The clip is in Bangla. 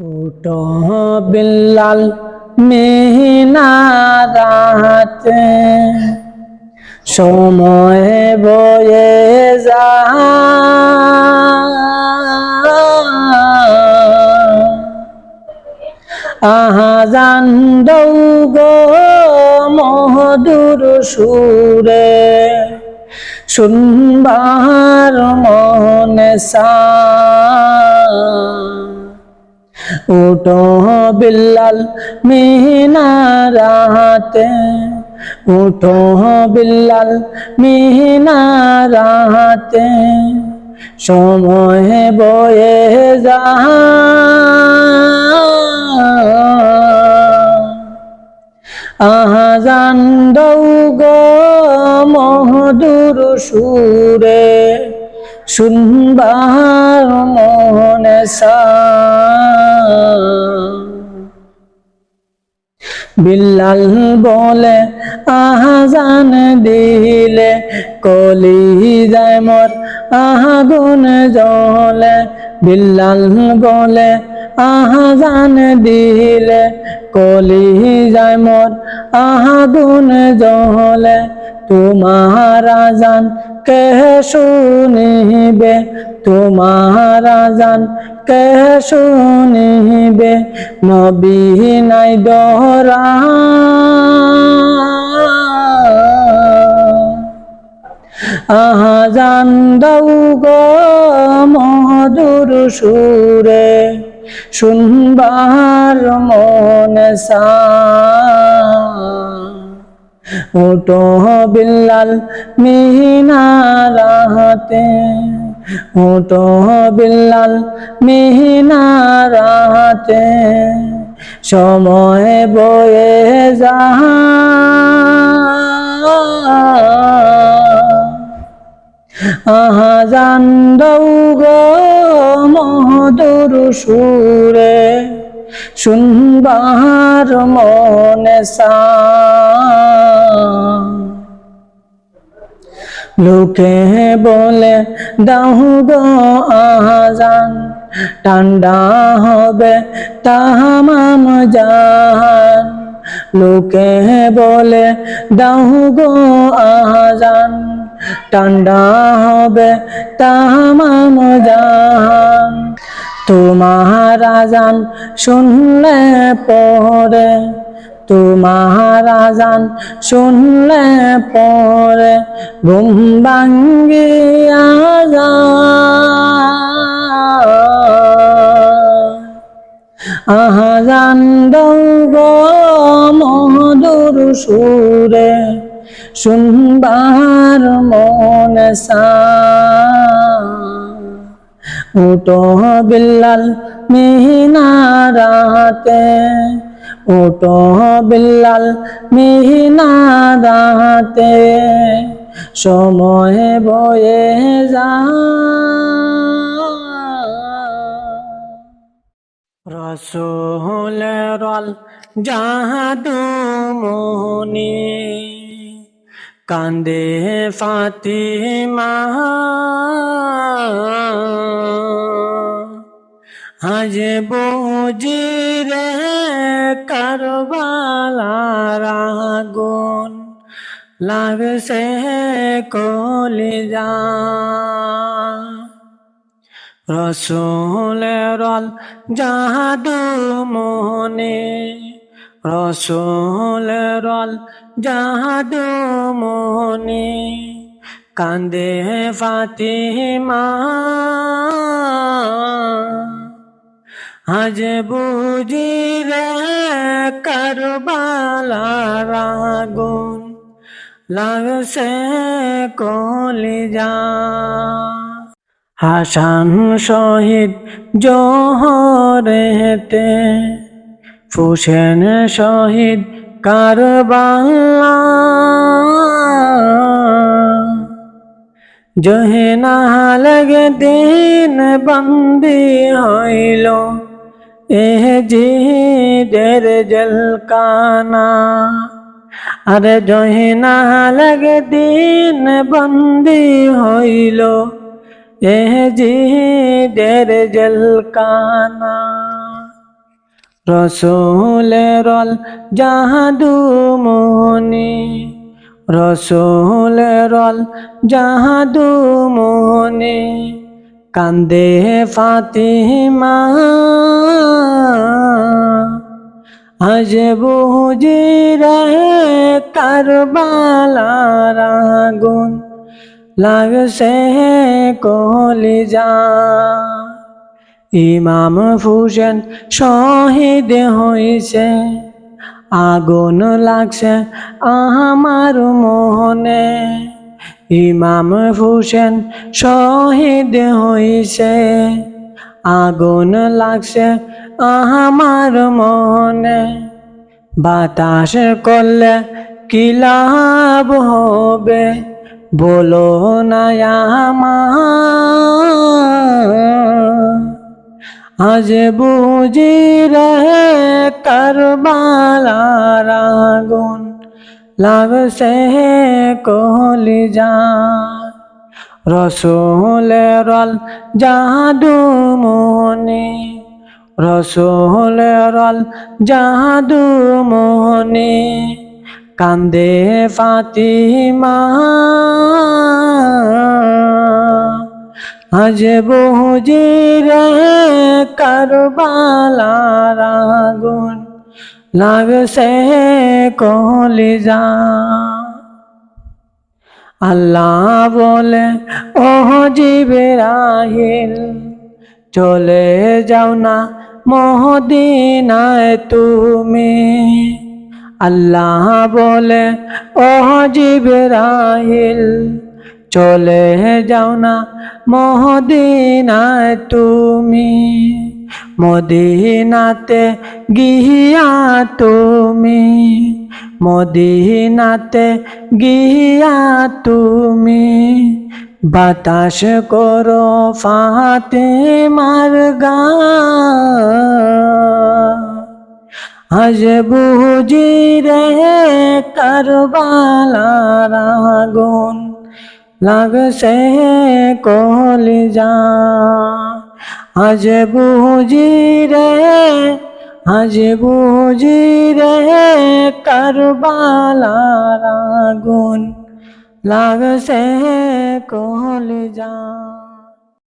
উটো বিল্লাল মেহনারাতে সময় বয়ে যা আহাজান দৌগো মধুর সুরে। শুনবার মনে সা উঠো বিল্লাল মিনারাতে উঠো বিল্লাল মিনারাতে সময় বয়ে যা আহাজান দৌগ মধুর সুরে। শুনবার মনে সা বিল্লাল বলে আহাজান দিলে কলি যায় মর আহাগুন জলে বিল্লাল বলে আহাজান দিলে কলি যায় মোর আহাগুন জলে তোমার আজান কে শুনিবে? তোমার আজান কে শুনিবে? নবী নাই দরা আহাজান দৌ গো মধুর সুরে। শুনবার মনে ওটো বিল্লাল মিনারাতে ওটো বিল্লাল মিনারাতে সময় বয়ে যা আহাজান দৌগ মধুর সুরে, শুনবার মনে লোকে বলে দাহু গো আহাজান, ঠান্ডা হবে তাহামাম জাহান। লোকে বলে দাহু গো আহাজান ঠান্ডা হবে তাহামাম জাহান তোমার আজান শুনলে পরে, তোমার আজান শুনলে পরে ঘুম ভাঙ্গিয়া আহাজান দৌগ মধুর সুরে শুনবার মনে উটো বিল্লাল মিনারাতে উটো বিল্লাল মিনারাতে সময় বয়ে যা। রসুলের জাহাদু মনি। কান্দে ফাতিমা। আজ বুঝি রে কারবালার আগুন লাগছে কলি যা রসুলের জাদু মনে রসুলের জাদু মনে কান্দে ফাতিমা। আজ বুঝি রে কারবালার আগুন লাগছে কলি যা হাসান শহীদ জোহরেতে ফুসেন শহীদ কারবালা। জহেনা লাগে দিন বন্দি হইল এহ জিদের জলকানা আরে জহিনা লাগে দিন বন্দি হইল, এ জি দের জলকানা রসুলেরল জাহাদু মোহনী রসুলেরল জাহাদু মোহনী, কান্দে ফাতিমা। আজ বুঝি রহে কারবালার আগুন লাগছে কলিজা। ইমাম ফুসেন শহীদ হইছে আগুন লাগছে আমার মোহনে। ইমাম ফুসেন শহীদ হইছে আগুন লাগছে আমার মনে বাতাস করলে কি লাভ হবে? বলো না আমার। আজ বুঝি রে কারবালার আগুন। লাগছে কলি যা রসুলেরল জাদু মনে রসুলেরল জাদু মনে কান্দে ফাতিমা। আজ বুঝি রে কারবালার আগুন লাগছে কলিজা। আল্লাহ বলে, ও জিবেরাহিল চলে যাও না মহদিনায় তুমি। আল্লাহ বলে, ও জিবেরাহিল চলে যাও না মহদিনায় তুমি। মদিনাতে গিয়া তুমি। মদিনাতে গিয়া তুমি। বাতাস করো ফাতে মার আজ বুঝি রে কারবালার আগুন। লাগছে কলিজা আজ বুঝি রে আজ বুঝি রে কারবালার আগুন লাগছে কলিজা